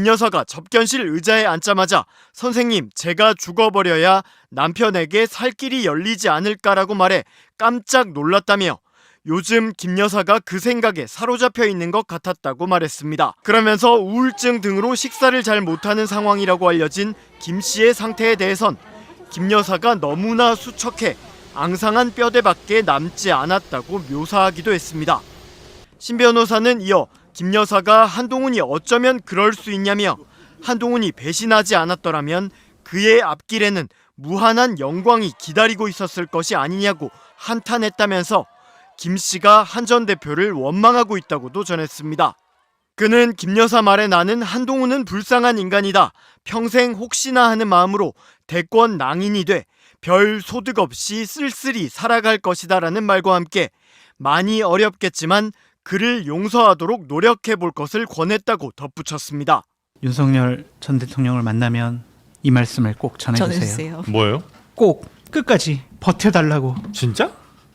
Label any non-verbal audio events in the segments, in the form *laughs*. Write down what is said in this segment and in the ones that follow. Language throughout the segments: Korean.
김 여사가 접견실 의자에 앉자마자 선생님 제가 죽어버려야 남편에게 살 길이 열리지 않을까라고 말해 깜짝 놀랐다며 요즘 김 여사가 그 생각에 사로잡혀 있는 것 같았다고 말했습니다. 그러면서 우울증 등으로 식사를 잘 못하는 상황이라고 알려진 김 씨의 상태에 대해선 김 여사가 너무나 수척해 앙상한 뼈대밖에 남지 않았다고 묘사하기도 했습니다. 신 변호사는 이어 김 여사가 한동훈이 어쩌면 그럴 수 있냐며 한동훈이 배신하지 않았더라면 그의 앞길에는 무한한 영광이 기다리고 있었을 것이 아니냐고 한탄했다면서 김 씨가 한 전 대표를 원망하고 있다고도 전했습니다. 그는 김 여사 말에 나는 한동훈은 불쌍한 인간이다. 평생 혹시나 하는 마음으로 대권 낭인이 돼 별 소득 없이 쓸쓸히 살아갈 것이다라는 말과 함께 많이 어렵겠지만 그를 용서하도록 노력해 볼 것을 권했다고 덧붙였습니다. 윤석열 전 대통령을 만나면 이 말씀을 꼭 전해주세요. 전해주세요. 뭐예요? 꼭 끝까지 버텨달라고 진짜?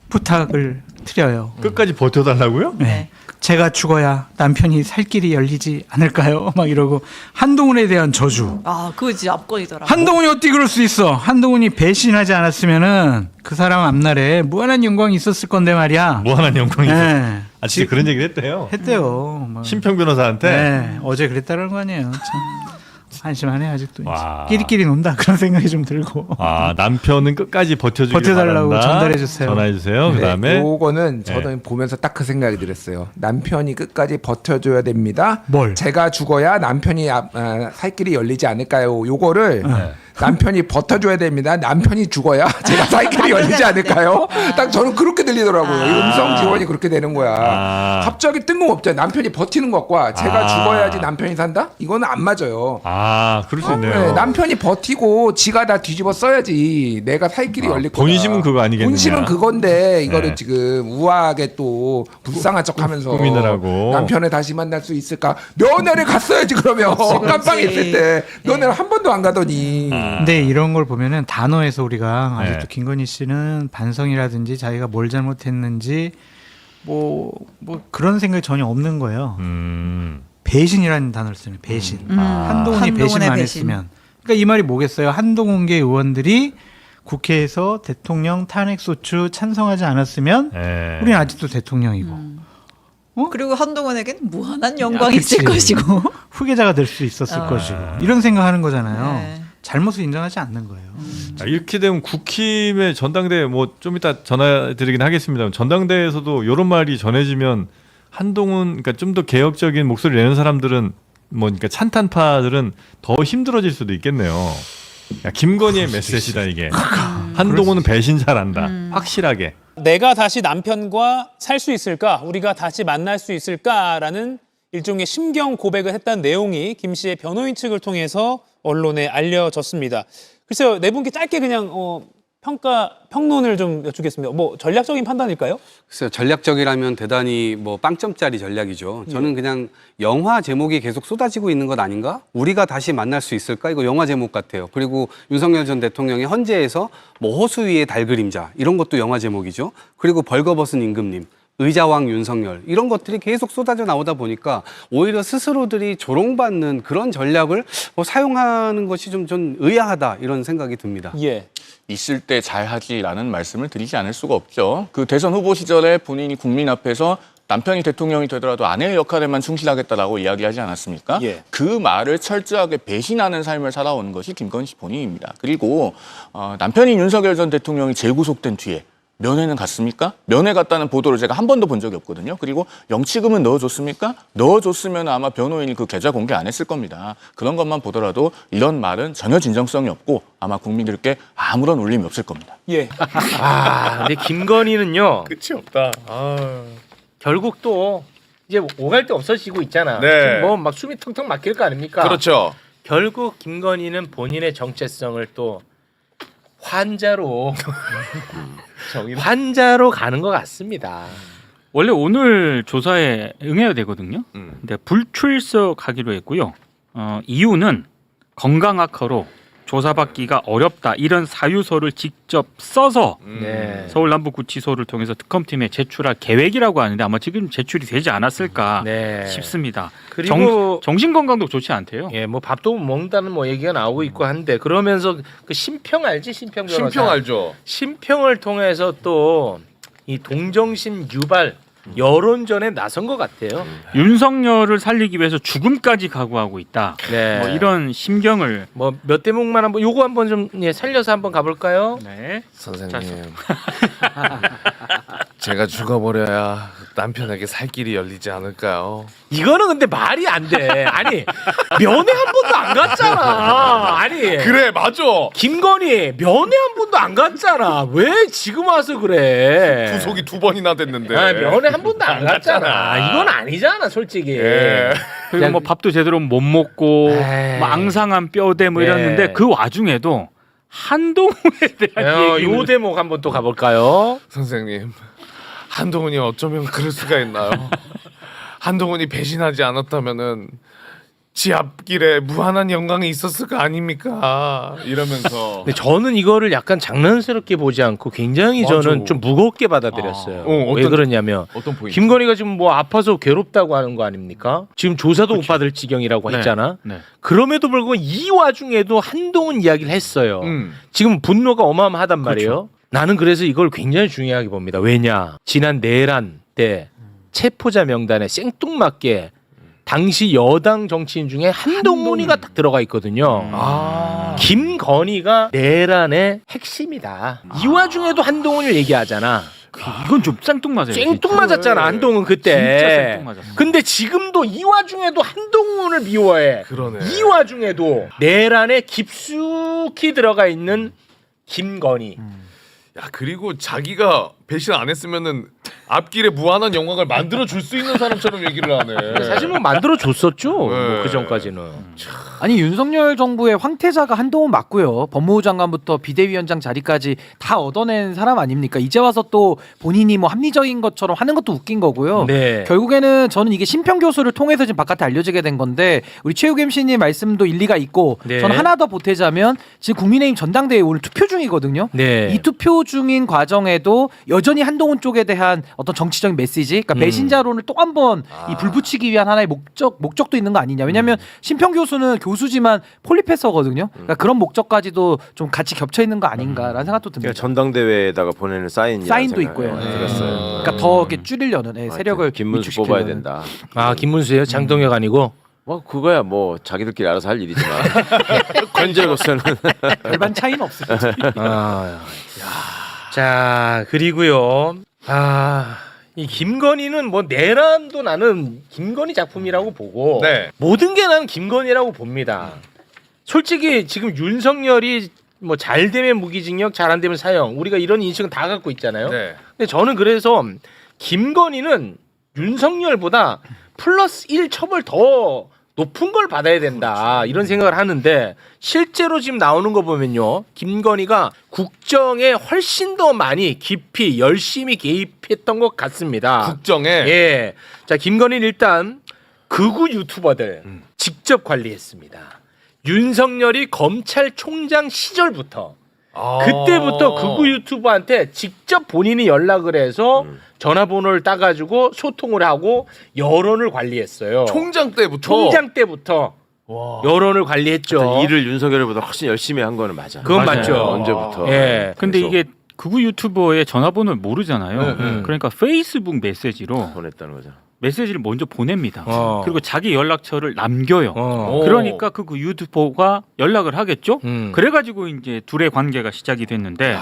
부탁을 드려요. 끝까지 버텨달라고요? 네. 제가 죽어야 남편이 살 길이 열리지 않을까요? *laughs* 막 이러고 한동훈에 대한 저주. 아, 그거 진짜 압권이더라. 한동훈이 어떻게 그럴 수 있어? 한동훈이 배신하지 않았으면은 그 사람 앞날에 무한한 영광이 있었을 건데 말이야. 무한한 영광이. 네. 아 진짜 그런 얘기를 했대요. 했대요. 뭐. 심평 변호사한테. 네. 어제 그랬다는 거 아니에요. 참 한심하네 아직도. 와. 끼리끼리 논다 그런 생각이 좀 들고. 아 남편은 끝까지 버텨주길 버텨달라고 바란다. 전달해 주세요. 전화해 주세요. 네, 그다음에 요거는 저는 보면서 딱 그 생각이 들었어요. 남편이 끝까지 버텨줘야 됩니다. 뭘? 제가 죽어야 남편이 앞- 아, 살 길이 열리지 않을까요? 요거를 네. 남편이 버텨줘야 됩니다. 남편이 죽어야 *laughs* 제가 살 길이 열리지 않을까요? 딱 저는 그렇게 들리더라고요. 이 음성 지원이 그렇게 되는 거야. 아. 갑자기 뜬금없잖아요. 남편이 버티는 것과 제가 아. 죽어야지 남편이 산다? 이거는 안 맞아요. 아 그럴 수 있네요. 네, 남편이 버티고 지가 다 뒤집어 써야지 내가 살 길이 아, 열릴 거다. 본심은 그거 아니겠느냐. 본심은 그건데 이거를 네. 지금 우아하게 또 불쌍한 척하면서. 남편을 다시 만날 수 있을까? 면회를 갔어야지 그러면 깜빵 있을 때 면회를 한 번도 안 가더니 근데 이런 걸 보면은 단어에서 우리가 네. 아직도 김건희 씨는 반성이라든지 자기가 뭘 잘못했는지 뭐 뭐 그런 생각이 전혀 없는 거예요. 음. 배신이라는 단어를 쓰는 배신. 음. 한동훈이 한동훈의 배신만 안 배신. 했으면. 그러니까 이 말이 뭐겠어요? 한동훈계 의원들이 국회에서 대통령 탄핵 소추 찬성하지 않았으면 예. 우리는 아직도 대통령이고 음. 어? 그리고 한동훈에겐 무한한 영광이 아, 있을. 것이고. *laughs* 후계자가 될 수 있었을 어. 것이고 이런 생각하는 거잖아요. 네. 잘못을 인정하지 않는 거예요. 아, 이렇게 되면 국힘의 전당대회 뭐 좀 이따 전화드리긴 하겠습니다. 전당대회에서도 이런 말이 전해지면 한동훈 그러니까 좀 더 개혁적인 목소리 내는 사람들은 뭐 그러니까 찬탄파들은 더 힘들어질 수도 있겠네요. 야, 김건희의 메시지다 이게. 한동훈은 배신 잘한다. 확실하게. 내가 다시 남편과 살 수 있을까? 우리가 다시 만날 수 있을까라는 일종의 심경 고백을 했다는 내용이 김 씨의 변호인 측을 통해서 언론에 알려졌습니다. 글쎄요, 네 분께 짧게 그냥 어, 평가 평론을 좀 여쭙겠습니다. 뭐 전략적인 판단일까요? 글쎄요, 전략적이라면 대단히 뭐 빵점짜리 전략이죠. 저는 그냥 영화 제목이 계속 쏟아지고 있는 것 아닌가? 우리가 다시 만날 수 있을까? 이거 영화 제목 같아요. 그리고 윤석열 전 대통령의 헌재에서 뭐 호수 위의 달 그림자 이런 것도 영화 제목이죠. 그리고 벌거벗은 임금님. 의자왕 윤석열 이런 것들이 계속 쏟아져 나오다 보니까 오히려 스스로들이 조롱받는 그런 전략을 뭐 사용하는 것이 좀 전 의아하다 이런 생각이 듭니다. 예. 있을 때 잘하지라는 말씀을 드리지 않을 수가 없죠. 그 대선 후보 시절에 본인이 국민 앞에서 남편이 대통령이 되더라도 아내의 역할에만 충실하겠다라고 이야기하지 않았습니까? 예. 그 말을 철저하게 배신하는 삶을 살아온 것이 김건희 씨 본인입니다. 그리고 어, 남편인 윤석열 전 대통령이 재구속된 뒤에 면회는 갔습니까? 면회 갔다는 보도를 제가 한 번도 본 적이 없거든요. 그리고 영치금은 넣어줬습니까? 넣어줬으면 아마 변호인이 그 계좌 공개 안 했을 겁니다. 그런 것만 보더라도 이런 말은 전혀 진정성이 없고 아마 국민들께 아무런 울림이 없을 겁니다. 예. 아, 근데 김건희는요. 끝이 없다. 결국 또 이제 오갈 데 없어지고 있잖아. 네. 뭐 막 숨이 텅텅 막힐 거 아닙니까? 그렇죠. 결국 김건희는 본인의 정체성을 또 환자로 환자로 가는 것 같습니다. 원래 오늘 조사에 응해야 되거든요. 음. 근데 불출석 하기로 했고요. 어, 이유는 건강 악화로 조사받기가 어렵다 이런 사유서를 직접 써서 네. 서울 남부구치소를 통해서 특검팀에 제출할 계획이라고 하는데 아마 지금 제출이 되지 않았을까 네. 싶습니다. 그리고 정 신 건강도 좋지 않대요. 예, 뭐 밥도 못 먹는다는 뭐 얘기가 나오고 있고 한데 그러면서 그 심평 알지? 심평 변호사. 심평 알죠? 심평을 통해서 또 이 동정심 유발 여론전에 나선 것 같아요. 윤석열을 살리기 위해서 죽음까지 각오하고 있다. 네. 뭐 이런 심경을 뭐 몇 대목만 한번 요거 한번 좀 예, 살려서 한번 가볼까요? 네. 선생님, *laughs* 제가 죽어버려야 남편에게 살 길이 열리지 않을까요? 이거는 근데 말이 안 돼. 아니 면회 한 번도 안 갔잖아. 아니 그래, 맞아. 김건희 면회 한 번도 안 갔잖아. 왜 지금 와서 그래? 구속이 두 번이나 됐는데. 아, 면회 한 번도 안 갔잖아. 이건 아니잖아, 솔직히. 예. 그리고 뭐 밥도 제대로 못 먹고 에이. 뭐 앙상한 뼈대 뭐 네. 이랬는데 그 와중에도 한동훈에 대한 어, 요 대목 한번 또 가볼까요? 선생님, 한동훈이 어쩌면 그럴 수가 있나요? 한동훈이 배신하지 않았다면은 지 앞길에 무한한 영광이 있었을 거 아닙니까? 이러면서 근데 저는 이거를 약간 장난스럽게 보지 않고 굉장히 맞아. 저는 좀 무겁게 받아들였어요. 어, 어떤- 왜 그러냐면 어떤 포인트? 김건희가 지금 뭐 아파서 괴롭다고 하는 거 아닙니까? 지금 조사도 못 받을 지경이라고 네. 했잖아. 네. 그럼에도 불구하고 이 와중에도 한동훈 이야기를 했어요. 음. 지금 분노가 어마어마하단 말이에요. 나는 그래서 이걸 굉장히 중요하게 봅니다. 왜냐? 지난 내란 때 체포자 명단에 생뚱맞게 당시 여당 정치인 중에 한동훈이가 딱 들어가 있거든요. 아. 김건희가 내란의 핵심이다. 이 와중에도 한동훈을 얘기하잖아. 이건 좀 쌍뚱맞아요. 생뚱맞았잖아 한동훈 그때. 진짜 생뚱맞았어. 근데 지금도 이 와중에도 한동훈을 미워해. 그러네. 이 와중에도 내란에 깊숙이 들어가 있는 김건희. 야 그리고 자기가 배신 안 했으면은 앞길에 무한한 영광을 만들어 줄 수 있는 사람처럼 얘기를 하네. 사실 뭐 만들어 줬었죠. 뭐 네. 그 전까지는. 아니 윤석열 정부의 황태자가 한동훈 맞고요. 법무부 장관부터 비대위원장 자리까지 다 얻어낸 사람 아닙니까? 이제 와서 또 본인이 뭐 합리적인 것처럼 하는 것도 웃긴 거고요. 네. 결국에는 저는 이게 심평 교수를 통해서 지금 바깥에 알려지게 된 건데 우리 최욱 MC님 말씀도 일리가 있고 네. 저는 하나 더 보태자면 지금 국민의힘 전당대회 오늘 투표 중이거든요. 네. 이 투표 중인 과정에도 여전히 한동훈 쪽에 대한 어떤 정치적인 메시지, 그러니까 음. 배신자론을 또 한 번이 아. 불붙이기 위한 하나의 목적 목적도 있는 거 아니냐? 왜냐하면 심평 교수는 교수지만 폴리페서거든요. 그러니까 그런 목적까지도 좀 같이 겹쳐 있는 거 아닌가라는 생각도 듭니다. 그러니까 전당대회에다가 보내는 사인 사인도 있고요. 네. 들었어요. 그러니까 더 이렇게 줄이려는 네, 세력을 김문수 위축시키려는. 뽑아야 된다. 아 김문수예요. 장동혁 아니고. 뭐 그거야 뭐 자기들끼리 알아서 할 일이지만 *laughs* 현재로서는 *laughs* 별반 차이는 없어요. *laughs* 아, 자 그리고요. 아. 이 김건희는 뭐 내란도 나는 김건희 작품이라고 보고 네. 모든 게 나는 김건희라고 봅니다. 솔직히 지금 윤석열이 뭐 잘 되면 무기징역, 잘 안 되면 사형. 우리가 이런 인식은 다 갖고 있잖아요. 네. 근데 저는 그래서 김건희는 윤석열보다 플러스 1 처벌 더 높은 걸 받아야 된다. 이런 생각을 하는데 실제로 지금 나오는 거 보면요. 김건희가 국정에 훨씬 더 많이 깊이 열심히 개입했던 것 같습니다. 국정에? 예, 자 김건희는 일단 극우 유튜버들 직접 관리했습니다. 윤석열이 검찰총장 시절부터 아. 그때부터 극우 유튜버한테 직접 본인이 연락을 해서 전화번호를 따가지고 소통을 하고 여론을 관리했어요. 총장 때부터 총장 때부터 여론을 관리했죠. 일을 윤석열보다 훨씬 열심히 한 거는 맞아. 그건 맞아요. 맞죠. 언제부터? 예. 근데 계속 이게 극우 유튜버의 전화번호를 모르잖아요. 네, 네. 그러니까 페이스북 메시지로 보냈다는 거죠. 메시지를 먼저 보냅니다. 어. 그리고 자기 연락처를 남겨요. 어. 그러니까 그, 그 유튜버가 연락을 하겠죠. 음. 그래가지고 이제 둘의 관계가 시작이 됐는데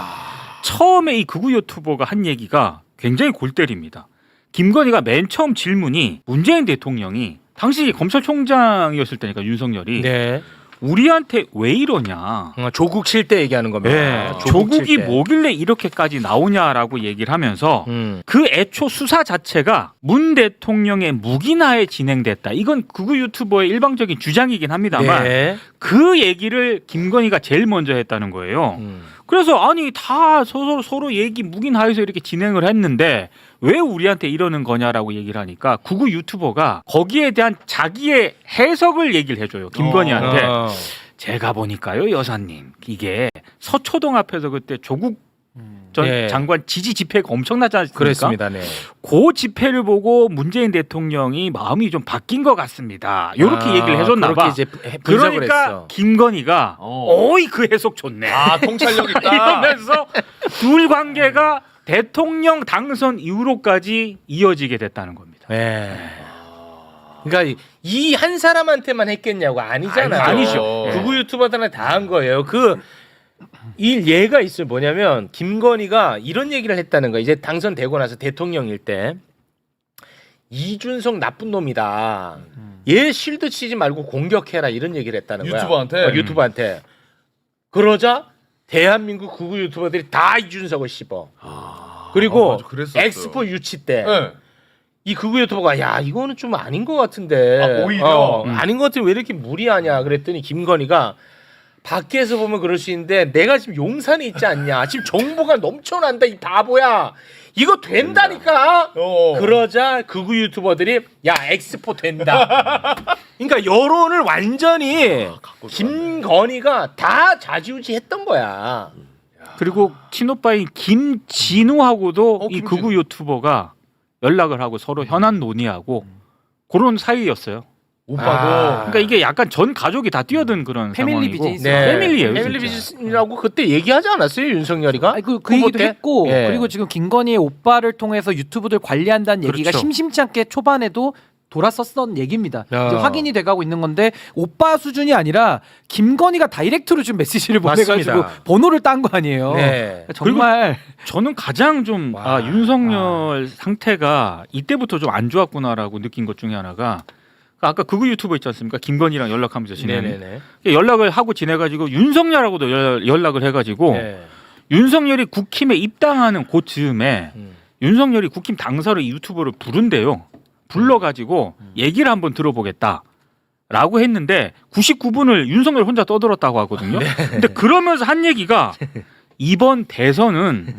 처음에 이 극우 유튜버가 한 얘기가 굉장히 골 때립니다. 김건희가 맨 처음 질문이 문재인 대통령이 당시 검찰총장이었을 때니까 윤석열이 네. 우리한테 왜 이러냐. 어, 조국 칠 때 얘기하는 겁니다. 네, 조국 칠 조국이 때. 뭐길래 이렇게까지 나오냐라고 얘기를 하면서 음. 그 애초 수사 자체가 문 대통령의 무기나에 진행됐다. 이건 극우 유튜버의 일방적인 주장이긴 합니다만 네. 그 얘기를 김건희가 제일 먼저 했다는 거예요. 음. 그래서 아니 다 서로 서로 얘기 묵인하에서 이렇게 진행을 했는데 왜 우리한테 이러는 거냐라고 얘기를 하니까 구구 유튜버가 거기에 대한 자기의 해석을 얘기를 해줘요 김건희한테 어. 제가 보니까요 여사님 이게 서초동 앞에서 그때 조국 전 네. 장관 지지 집회가 엄청나지 않습니까? 네. 그 집회를 보고 문재인 대통령이 마음이 좀 바뀐 것 같습니다. 이렇게 아, 얘기를 해줬나 그렇게 봐. 이제 해- 분석을 그러니까 했어. 김건희가 어. 어이 그 해석 좋네. 아 통찰력 있다. *laughs* 이러면서 둘 관계가 대통령 당선 이후로까지 이어지게 됐다는 겁니다. 네. 그러니까 이 한 사람한테만 했겠냐고 아니잖아요. 아니죠. 구구 유튜버들한테 다 한 거예요. 그 일 예가 있어요. 뭐냐면 김건희가 이런 얘기를 했다는 거예요. 이제 당선되고 나서 대통령일 때 이준석 나쁜 놈이다. 얘 실드 치지 말고 공격해라 이런 얘기를 했다는 거야. 유튜버한테? 어, 유튜버한테. 그러자 대한민국 구구 유튜버들이 다 이준석을 씹어. 그리고 아, 맞아. 그랬었어요. 엑스포 유치 때 네. 이 극우 유튜버가 야 이거는 좀 아닌 것 같은데 아, 오히려? 어, 음. 아닌 것 같으면 왜 이렇게 무리하냐 그랬더니 김건희가 밖에서 보면 그럴 수 있는데 내가 지금 용산에 있지 않냐. 지금 정보가 넘쳐난다 이 바보야. 이거 된다니까. 어. 그러자 극우 유튜버들이 야 엑스포 된다. *laughs* 그러니까 여론을 완전히 아, 김건희가 다 좌지우지했던 거야. 그리고 친오빠인 김진우하고도 어, 이 김진우. 극우 유튜버가 연락을 하고 서로 현안 논의하고 그런 사이였어요. 오빠도 그러니까 이게 약간 전 가족이 다 뛰어든 그런 패밀리 상황이고 비즈니스. 네. 패밀리예요. 패밀리 진짜. 비즈니스라고 그때 얘기하지 않았어요 윤석열이가? 아니, 그, 그 후보 얘기도 때? 했고 예. 그리고 지금 김건희의 오빠를 통해서 유튜브들 관리한다는 얘기가 그렇죠. 심심치 않게 초반에도 돌았었던 얘기입니다. 야. 이제 확인이 돼가고 있는 건데 오빠 수준이 아니라 김건희가 다이렉트로 좀 메시지를 보내가지고 맞습니다. 번호를 딴 거 아니에요. 네. 정말 저는 가장 좀 와. 아, 윤석열 상태가 이때부터 좀 안 좋았구나라고 느낀 것 중에 하나가 그 아까 극우 유튜버 있지 않습니까? 김건희랑 연락하면서 지내는. 연락을 하고 지내가지고 윤석열하고도 연- 연락을 해가지고 네. 윤석열이 국힘에 입당하는 그 즈음에 음. 윤석열이 국힘 당사로 이 유튜버를 부른대요. 불러가지고 음. 얘기를 한번 들어보겠다. 라고 했는데 99분을 윤석열 혼자 떠들었다고 하거든요. 네. 근데 그러면서 한 얘기가 *laughs* 이번 대선은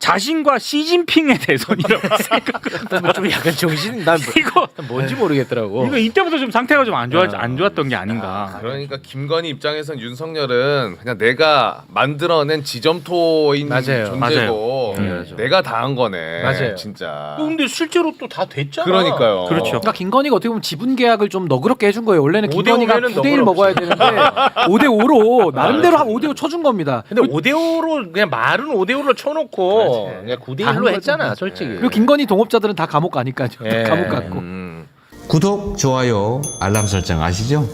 자신과 시진핑의 대선이라고 *laughs* 생각을 좀 약간 정신 난 뭐- 이거 뭔지 모르겠더라고. 이거 이때부터 좀 상태가 좀 안 좋아 아. 안 좋았던 게 아닌가. 그러니까 김건희 입장에선 윤석열은 그냥 내가 만들어낸 지점토인 맞아요. 존재고 맞아요. 내가 다 한 거네. 맞아요. 진짜. 어, 근데 실제로 또 다 됐잖아. 그러니까요. 그렇죠. 그러니까 김건희가 어떻게 보면 지분 계약을 좀 너그럽게 해준 거예요. 원래는 오대 김건희가 오면은 9대 1 너그럽지. 먹어야 되는데 5대 5로 *laughs* 나름대로 한 5대 5 쳐준 겁니다. 근데 5대 5로 그냥 말은 5대 5로 쳐놓고 9대 다한 1로 거죠. 했잖아, 솔직히. 그리고 김건희 동업자들은 다 감옥 가니까요. 예. *laughs* 감옥 갔고. 음. 구독, 좋아요, 알람 설정 아시죠?